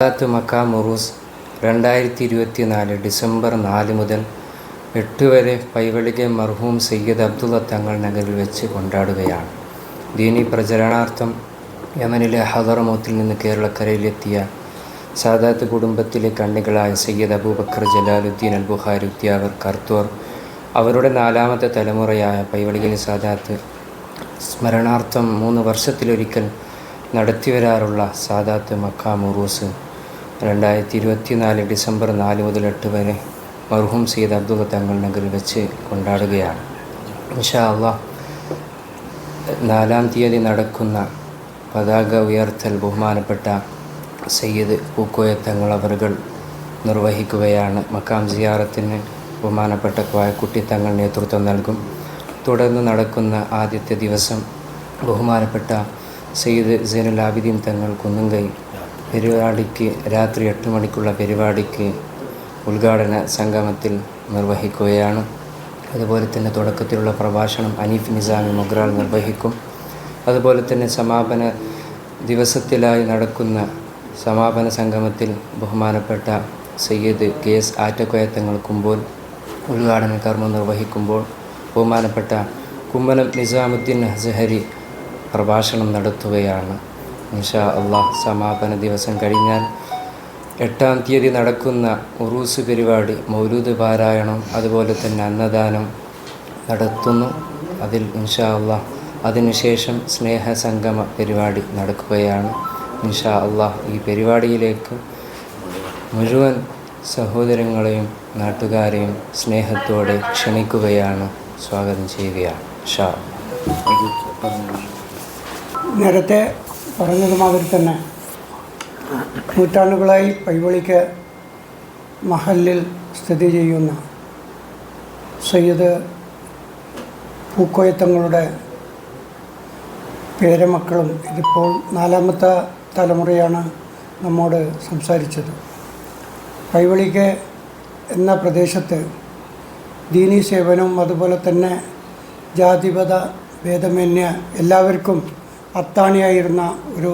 Sadath Mecca മുറൂസ് രണ്ടായിരത്തി ഇരുപത്തി നാല് ഡിസംബർ നാല് മുതൽ എട്ട് വരെ പൈവളികെ മർഹൂം സയ്യദ് അബ്ദുള്ള തങ്ങൾ നഗറിൽ വെച്ച് കൊണ്ടാടുകയാണ്. ദീനി പ്രചരണാർത്ഥം യമനിലെ ഹദർമോത്തിൽ നിന്ന് കേരളക്കരയിലെത്തിയ സാദാത്ത് കുടുംബത്തിലെ കണ്ണികളായ സയ്യദ് അബൂബക്കർ ജലാലുദ്ദീൻ അൽ ബുഹാരി ഉദ്യാവർ കർത്തോർ അവരുടെ നാലാമത്തെ തലമുറയായ പൈവളികൽ സാദാത്ത് സ്മരണാർത്ഥം മൂന്ന് വർഷത്തിലൊരിക്കൽ നടത്തിവരാറുള്ള സാദാത്ത് മക്കാം ഉറൂസ് രണ്ടായിരത്തി ഇരുപത്തിനാല് ഡിസംബർ നാല് മുതൽ എട്ട് വരെ മർഹൂം സയ്യിദ് അബ്ദുൽ തങ്ങൾ നഗറിൽ വെച്ച് കൊണ്ടാടുകയാണ്. ഇൻഷാ അള്ളാ നാലാം തീയതി നടക്കുന്ന പതാക ഉയർത്തൽ ബഹുമാനപ്പെട്ട സയ്യിദ് പൂക്കോയ തങ്ങൾ അവറുകൾ നിർവഹിക്കുകയാണ്. മക്കാം സിയാറത്തിന് ബഹുമാനപ്പെട്ട കോയക്കുട്ടി തങ്ങൾ നേതൃത്വം നൽകും. തുടർന്ന് നടക്കുന്ന ആദ്യത്തെ ദിവസം ബഹുമാനപ്പെട്ട സയ്യിദ് സൈനുൽ ആബിദീൻ തങ്ങൾ കുന്നുങ്കൈ പരിപാടിക്ക് രാത്രി എട്ട് മണിക്കുള്ള പരിപാടിക്ക് ഉദ്ഘാടന സംഗമത്തിൽ നിർവഹിക്കുകയാണ്. അതുപോലെ തന്നെ തുടക്കത്തിലുള്ള പ്രഭാഷണം അനീഫ് നിസാമി മുഗ്രാൾ നിർവഹിക്കും. അതുപോലെ തന്നെ സമാപന ദിവസത്തിലായി നടക്കുന്ന സമാപന സംഗമത്തിൽ ബഹുമാനപ്പെട്ട സയ്യിദ് കെ എസ് ആറ്റക്കോയത്തങ്ങൾ കുമ്പോൾ ഉദ്ഘാടന കർമ്മം നിർവഹിക്കുമ്പോൾ ബഹുമാനപ്പെട്ട കുമ്മനം നിസാമുദ്ദീൻ അസഹരി പ്രഭാഷണം നടത്തുകയാണ്. ഇൻഷാ അള്ളാഹ് സമാപന ദിവസം കഴിഞ്ഞാൽ എട്ടാം തീയതി നടക്കുന്ന ഉറൂസ് പരിപാടി മൗലൂദ് പാരായണം അതുപോലെ തന്നെ അന്നദാനം നടത്തുന്നു. അതിൽ ഇൻഷാ അള്ളാഹ് അതിനുശേഷം സ്നേഹസംഗമ പരിപാടി നടക്കുകയാണ്. ഇൻഷാ അള്ളാഹ് ഈ പരിപാടിയിലേക്ക് മുഴുവൻ സഹോദരങ്ങളെയും നാട്ടുകാരെയും സ്നേഹത്തോടെ ക്ഷണിക്കുകയാണ്. സ്വാഗതം ചെയ്യുകയാണ്. ഷാ നേരത്തെ പറഞ്ഞതുമാതിരി തന്നെ. നൂറ്റാണ്ടുകളായി പൈവളിക്ക് മഹലിൽ സ്ഥിതി ചെയ്യുന്ന സയ്യിദ് പൂക്കോയത്തങ്ങളുടെ പേരമക്കളും ഇതിപ്പോൾ നാലാമത്തെ തലമുറയാണ് നമ്മോട് സംസാരിച്ചത്. പൈവളിക്ക് എന്ന പ്രദേശത്ത് ദീനീ സേവനവും അതുപോലെ തന്നെ ജാതിപത ഭേദമന്യ എല്ലാവർക്കും അത്താണിയായിരുന്ന ഒരു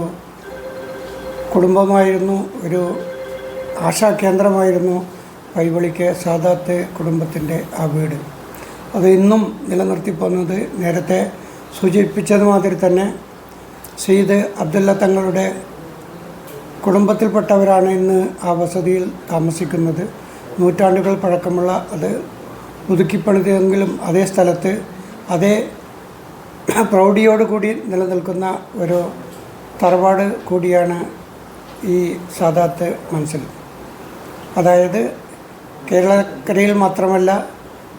കുടുംബമായിരുന്നു ഒരു ആശാ കേന്ദ്രമായിരുന്നു പൈവളിക്ക് സാദാത്ത് കുടുംബത്തിന്റെ ആ വീട്. അത് ഇന്നും നിലനിർത്തി പോകുന്നത് നേരത്തെ സൂചിപ്പിച്ചത് മാതിരി തന്നെ സെയ്ദ് അബ്ദുല്ല തങ്ങളുടെ കുടുംബത്തിൽപ്പെട്ടവരാണ് ഇന്ന് ആ വസതിയിൽ താമസിക്കുന്നത്. നൂറ്റാണ്ടുകൾ പഴക്കമുള്ള അത് പുതുക്കിപ്പണിതെങ്കിലും അതേ സ്ഥലത്ത് അതേ പ്രൗഢിയോടുകൂടി നിലനിൽക്കുന്ന ഒരു തറവാട് കൂടിയാണ് ഈ സാദാത്ത് മനസ്സിൽ അതായത് കേരളക്കരയിൽ മാത്രമല്ല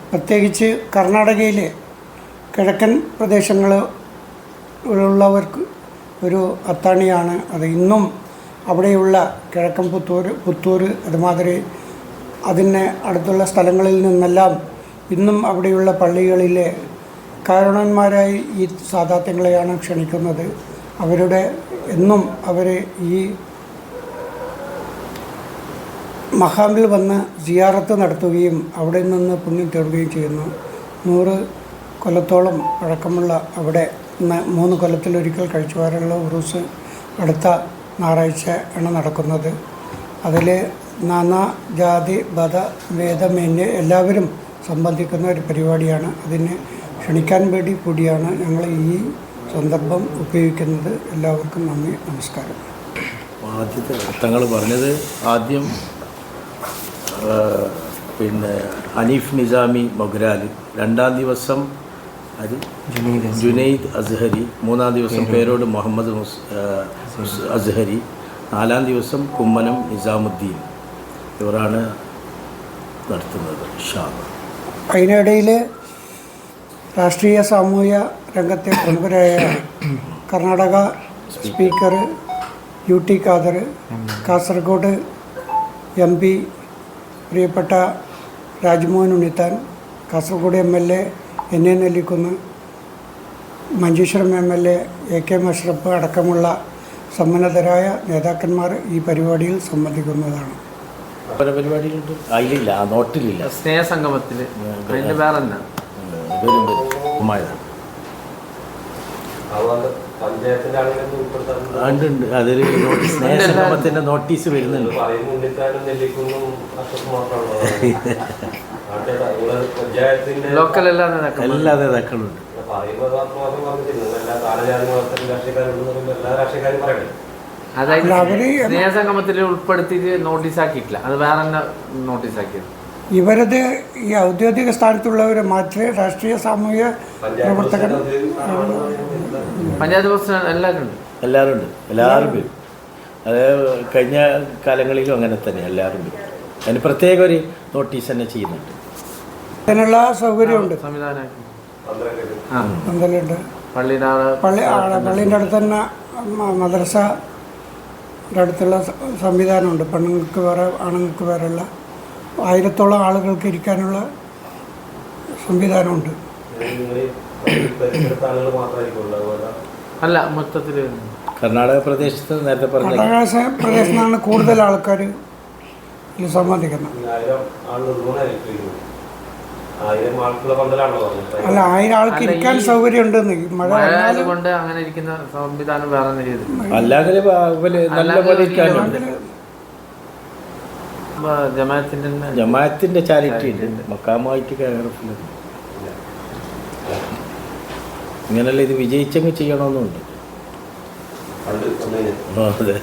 പ്രത്യേകിച്ച് കർണാടകയിലെ കിഴക്കൻ പ്രദേശങ്ങളിലുള്ളവർക്ക് ഒരു അത്താണിയാണ് അത്. ഇന്നും അവിടെയുള്ള കിഴക്കൻ പുത്തൂർ പുത്തൂർ അതുമാതിരി അതിന് അടുത്തുള്ള സ്ഥലങ്ങളിൽ നിന്നെല്ലാം ഇന്നും അവിടെയുള്ള പള്ളികളിലെ കാരണന്മാരായി ഈ സാധാത്യങ്ങളെയാണ് ക്ഷണിക്കുന്നത്. അവരുടെ എന്നും അവർ ഈ മഹാമിൽ വന്ന് സിയാറത്ത് നടത്തുകയും അവിടെ നിന്ന് പുണ്യം തേടുകയും ചെയ്യുന്നു. നൂറ് കൊല്ലത്തോളം പഴക്കമുള്ള അവിടെ മൂന്ന് കൊല്ലത്തിലൊരിക്കൽ കഴിച്ചു വരാനുള്ള ഉറൂസ് അടുത്ത ഞായറാഴ്ച ആണ് നടക്കുന്നത്. അതിൽ നാനാ ജാതി മത ഭേദമന്യേ എല്ലാവരും സംബന്ധിക്കുന്ന ഒരു പരിപാടിയാണ്. അതിനെ ക്ഷണിക്കാൻ വേണ്ടി കൂടിയാണ് ഞങ്ങൾ ഈ സന്ദർഭം ഉപയോഗിക്കുന്നത്. എല്ലാവർക്കും നന്ദി നമസ്കാരം. ആദ്യത്തെ തങ്ങൾ പറഞ്ഞത് ആദ്യം പിന്നെ അനീഫ് നിസാമി മൊഗ്രാൽ രണ്ടാം ദിവസം അത് ജുനൈദ് അസ്ഹരി. മൂന്നാം ദിവസം പേരോട്. മുഹമ്മദ് അസ്ഹരി. നാലാം ദിവസം കുമ്മനം നിസാമുദ്ദീൻ ഇവരാണ് നടത്തുന്നത് ഷാ അതിനിടയിൽ രാഷ്ട്രീയ സാമൂഹ്യ രംഗത്തെ പ്രമുഖരായ Karnataka speaker U T Khader Kasaragod M P പ്രിയപ്പെട്ട Rajmohan Unnithan Kasaragod M L A N A Nellikkunnu Manjeshwaram M L A A K Mashraf അടക്കമുള്ള സമ്മന്നതരായ നേതാക്കന്മാർ ഈ പരിപാടിയിൽ സംബന്ധിക്കുന്നതാണ്. പരിപാടിയിലുണ്ട് അതിലില്ല നോട്ടിലില്ല. സ്നേഹസംഗമത്തിൽ അതിന്റെ ഉൾപ്പെടുത്താറുണ്ട് ഉണ്ട് അതൊരു നോട്ടീസ് സ്നേഹസംഗമത്തിന്റെ നോട്ടീസ് വരുന്നുണ്ട്. ലോക്കൽ എല്ലാ നേതാക്കളും എല്ലാ നേതാക്കളുണ്ട് അതായത് സ്നേഹസംഗമത്തിൽ ഉൾപ്പെടുത്തിയിട്ട് നോട്ടീസ് ആക്കിയിട്ടില്ല. അത് വേറെ തന്നെ നോട്ടീസ് ആക്കിയത്. ഇവരത് ഈ ഔദ്യോഗിക സ്ഥാനത്തുള്ളവർ മാത്രമേ രാഷ്ട്രീയ സാമൂഹ്യ പ്രവർത്തകർ. പഞ്ചായത്ത് പ്രസിഡന്റ് എല്ലാവരും എല്ലാവരും ഉണ്ട് എല്ലാവരും വരും അത് കഴിഞ്ഞ കാലങ്ങളിലും അങ്ങനെ തന്നെ എല്ലാവരും വരും അതിന് പ്രത്യേക ഒരു നോട്ടീസ് തന്നെ ചെയ്യുന്നുണ്ട്. അതിനുള്ള സൗകര്യമുണ്ട്. സംവിധാനമാക്കി ആ പന്തലുണ്ട് പള്ളിയുടെ ആൾ പള്ളി പള്ളീന്റെ അടുത്ത് തന്നെ മ- മദ്രസയുടെ അടുത്തുള്ള സ- സംവിധാനമുണ്ട്. പെണ്ണുങ്ങൾക്ക് വേറെ ആണുങ്ങൾക്ക് വേറെയുള്ള ആയിരത്തോളം ആളുകൾക്ക് ഇരിക്കാനുള്ള സംവിധാനമുണ്ട്. അല്ല മൊത്തത്തിൽ കർണാടക പ്രദേശത്ത് നേരത്തെ പറഞ്ഞു കർണാടക പ്രദേശത്താണ് കൂടുതൽ ആൾക്കാർ ഇതിൽ സംബന്ധിക്കുന്നത്. ആയിരം ആളുകൾ ഒന്നുകൊണ്ടായിരിക്കും ആയിരം ആൾക്കുള്ള പന്തലാണല്ലോ പറഞ്ഞത് അല്ല ആയിരം ആൾക്ക് ഇരിക്കാൻ സൗകര്യം സൗകര്യമുണ്ടെന്ന്. ഈ മഴ കൊണ്ട് അങ്ങനെ ഇരിക്കുന്ന സംവിധാനം വേറെ അല്ലാതെ നല്ല പോലെ ജമാഅത്തിന്റെ ചാരിറ്റി ഉണ്ട്. മക്കാമായിട്ട് കേരളത്തിലുണ്ട് ഇങ്ങനെയല്ല ഇത് വിജയിച്ചങ്ങ് ചെയ്യണമെന്നുണ്ട്. അതെ.